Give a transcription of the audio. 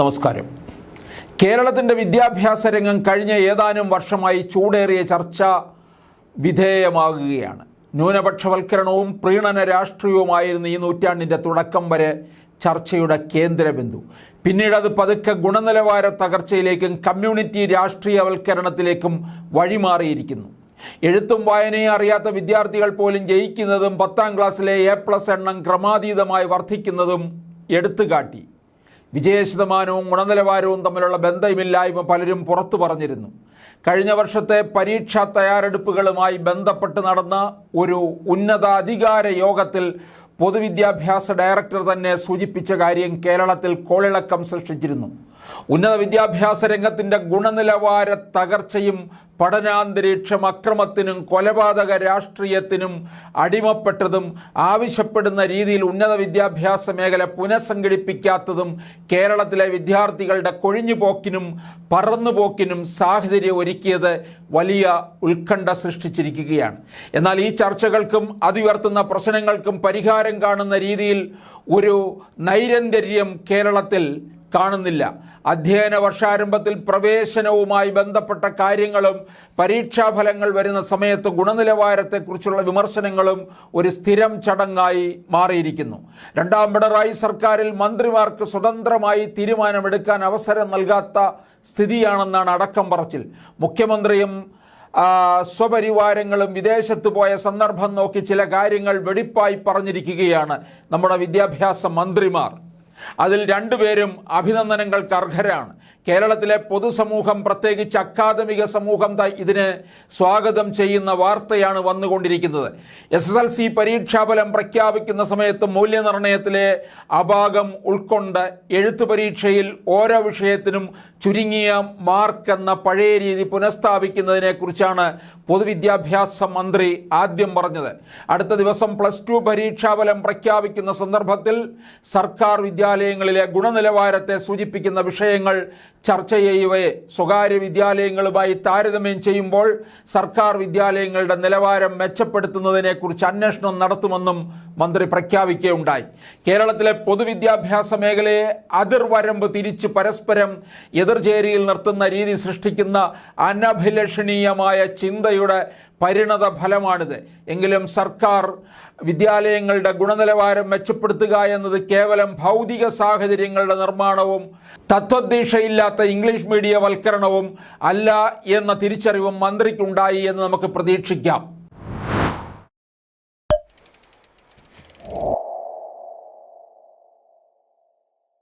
നമസ്കാരം. കേരളത്തിന്റെ വിദ്യാഭ്യാസ രംഗം കഴിഞ്ഞ ഏതാനും വർഷമായി ചൂടേറിയ ചർച്ച വിധേയമാകുകയാണ്. ന്യൂനപക്ഷവൽക്കരണവും പ്രീണന രാഷ്ട്രീയവുമായിരുന്നു ഈ നൂറ്റാണ്ടിന്റെ തുടക്കം വരെ ചർച്ചയുടെ കേന്ദ്രബിന്ദു. പിന്നീട് അത് പതുക്കെ ഗുണനിലവാര തകർച്ചയിലേക്കും കമ്മ്യൂണിറ്റി രാഷ്ട്രീയവൽക്കരണത്തിലേക്കും വഴിമാറിയിരിക്കുന്നു. എഴുത്തും വായനയും അറിയാത്ത വിദ്യാർത്ഥികൾ പോലും ജയിക്കുന്നതും പത്താം ക്ലാസ്സിലെ എ പ്ലസ് എണ്ണം ക്രമാതീതമായി വർദ്ധിക്കുന്നതും എടുത്തുകാട്ടി. വിജയശതമാനവും ഗുണനിലവാരവും തമ്മിലുള്ള ബന്ധമില്ലായ്മ പലരും പുറത്തു പറഞ്ഞിരുന്നു. കഴിഞ്ഞ വർഷത്തെ പരീക്ഷാ തയ്യാറെടുപ്പുകളുമായി ബന്ധപ്പെട്ട് നടന്ന ഒരു ഉന്നതാധികാര യോഗത്തിൽ പൊതുവിദ്യാഭ്യാസ ഡയറക്ടർ തന്നെ സൂചിപ്പിച്ച കാര്യം കേരളത്തിൽ കോളിളക്കം സൃഷ്ടിച്ചിരുന്നു. ഉന്നത വിദ്യാഭ്യാസ രംഗത്തിന്റെ ഗുണനിലവാര തകർച്ചയും പഠനാന്തരീക്ഷം അക്രമത്തിനും കൊലപാതക രാഷ്ട്രീയത്തിനും അടിമപ്പെട്ടതും ആവശ്യപ്പെടുന്ന രീതിയിൽ ഉന്നത വിദ്യാഭ്യാസ മേഖല പുനഃസംഘടിപ്പിക്കാത്തതും കേരളത്തിലെ വിദ്യാർത്ഥികളുടെ കൊഴിഞ്ഞുപോക്കിനും പറന്നുപോക്കിനും സാഹചര്യം ഒരുക്കിയത് വലിയ ഉത്കണ്ഠ സൃഷ്ടിച്ചിരിക്കുകയാണ്. എന്നാൽ ഈ ചർച്ചകൾക്കും അതിവർത്തുന്ന പ്രശ്നങ്ങൾക്കും പരിഹാരം കാണുന്ന രീതിയിൽ ഒരു നൈരന്തര്യം കേരളത്തിൽ കാണുന്നില്ല. അധ്യയന വർഷാരംഭത്തിൽ പ്രവേശനവുമായി ബന്ധപ്പെട്ട കാര്യങ്ങളും പരീക്ഷാഫലങ്ങൾ വരുന്ന സമയത്ത് ഗുണനിലവാരത്തെക്കുറിച്ചുള്ള വിമർശനങ്ങളും ഒരു സ്ഥിരം ചടങ്ങായി മാറിയിരിക്കുന്നു. രണ്ടാം പിണറായി സർക്കാരിൽ മന്ത്രിമാർക്ക് സ്വതന്ത്രമായി തീരുമാനമെടുക്കാൻ അവസരം നൽകാത്ത സ്ഥിതിയാണെന്നാണ് അടക്കം പറച്ചിൽ. മുഖ്യമന്ത്രിയും സ്വപരിവാരങ്ങളും വിദേശത്ത് പോയ സന്ദർഭം നോക്കി ചില കാര്യങ്ങൾ വെടിപ്പായി പറഞ്ഞിരിക്കുകയാണ് നമ്മുടെ വിദ്യാഭ്യാസ മന്ത്രിമാർ. അതിൽ രണ്ടുപേരും അഭിനന്ദനങ്ങൾക്ക് അർഹരാണ്. കേരളത്തിലെ പൊതുസമൂഹം പ്രത്യേകിച്ച് അക്കാദമിക സമൂഹം ഇതിന് സ്വാഗതം ചെയ്യുന്ന വാർത്തയാണ് വന്നുകൊണ്ടിരിക്കുന്നത്. എസ് എസ് എൽ സി പരീക്ഷാഫലം പ്രഖ്യാപിക്കുന്ന സമയത്ത് മൂല്യനിർണയത്തിലെ അപാകം ഉൾക്കൊണ്ട് എഴുത്തു പരീക്ഷയിൽ ഓരോ വിഷയത്തിനും ചുരുങ്ങിയ മാർക്ക് എന്ന പഴയ രീതി പുനഃസ്ഥാപിക്കുന്നതിനെക്കുറിച്ചാണ് പൊതുവിദ്യാഭ്യാസ മന്ത്രി ആദ്യം പറഞ്ഞത്. അടുത്ത ദിവസം പ്ലസ് ടു പരീക്ഷാഫലം പ്രഖ്യാപിക്കുന്ന സന്ദർഭത്തിൽ സർക്കാർ വിദ്യാലയങ്ങളിലെ ഗുണനിലവാരത്തെ സൂചിപ്പിക്കുന്ന വിഷയങ്ങൾ ചർച്ച ചെയ്യവേ സ്വകാര്യ വിദ്യാലയങ്ങളുമായി താരതമ്യം ചെയ്യുമ്പോൾ സർക്കാർ വിദ്യാലയങ്ങളുടെ നിലവാരം മെച്ചപ്പെടുത്തുന്നതിനെക്കുറിച്ച് അന്വേഷണം നടത്തുമെന്നും മന്ത്രി പ്രഖ്യാപിക്കുകയുണ്ടായി. കേരളത്തിലെ പൊതുവിദ്യാഭ്യാസ മേഖലയെ അതിർവരമ്പ് തിരിച്ച് പരസ്പരം എതിർചേരിയിൽ നിർത്തുന്ന രീതി സൃഷ്ടിക്കുന്ന അനഭിലഷണീയമായ ചിന്തയുടെ പരിണത ഫലമാണിത്. എങ്കിലും സർക്കാർ വിദ്യാലയങ്ങളുടെ ഗുണനിലവാരം മെച്ചപ്പെടുത്തുക എന്നത് കേവലം ഭൗതിക സാഹചര്യങ്ങളുടെ നിർമ്മാണവും തത്വദീക്ഷയില്ലാത്ത ഇംഗ്ലീഷ് മീഡിയ വൽക്കരണവും അല്ല എന്ന തിരിച്ചറിവും മന്ത്രിക്കുണ്ടായി എന്ന് നമുക്ക് പ്രതീക്ഷിക്കാം.